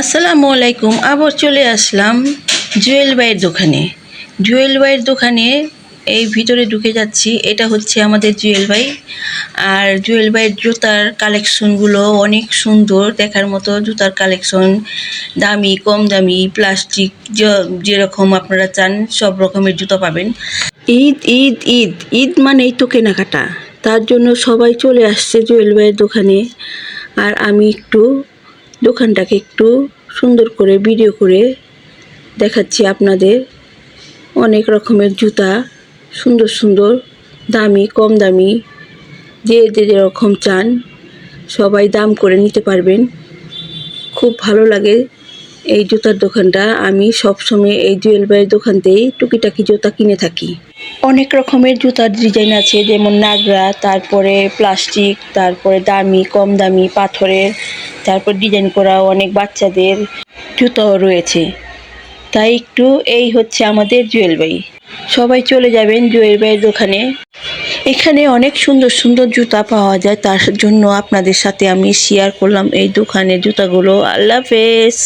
আসসালামু আলাইকুম, আবার চলে আসলাম জুয়েল বাইয়ের দোকানে। জুয়েল বাইয়ের দোকানে এই ভিতরে ঢুকে যাচ্ছি, এটা হচ্ছে আমাদের জুয়েল ভাই। আর জুয়েল ভাইয়ের জুতার কালেকশনগুলো অনেক সুন্দর, দেখার মতো জুতার কালেকশন। দামি, কম দামি, প্লাস্টিক যেরকম আপনারা চান, সব রকমের জুতো পাবেন। ঈদ ঈদ ঈদ ঈদ মানেই তো কেনাকাটা। তার জন্য সবাই চলে আসছে জুয়েল ভাইয়ের দোকানে। আর আমি একটু দোকানটাকে একটু সুন্দর করে ভিডিও করে দেখাচ্ছি আপনাদের। অনেক রকমের জুতা, সুন্দর সুন্দর, দামি, কম দামি, যে যে যেরকম চান, সবাই দাম করে নিতে পারবেন। খুব ভালো লাগে এই জুতার দোকানটা। আমি সবসময় এই জুয়েল ভাইয়ের দোকানতেই টুকিটাকি জুতা কিনে থাকি। অনেক রকমের জুতার ডিজাইন আছে, যেমন নাগরা, তারপরে প্লাস্টিক, তারপরে দামি, কম দামি, পাথরের। তারপর ডিজাইন করা অনেক বাচ্চাদের জুতাও রয়েছে। তাই একটু এই হচ্ছে আমাদের জুয়েল সবাই চলে যাবেন জুয়েল ভাইয়ের দোকানে। এখানে অনেক সুন্দর সুন্দর জুতা পাওয়া যায়। তার জন্য আপনাদের সাথে আমি শেয়ার করলাম এই দোকানের জুতাগুলো। আল্লাহ হাফেজ।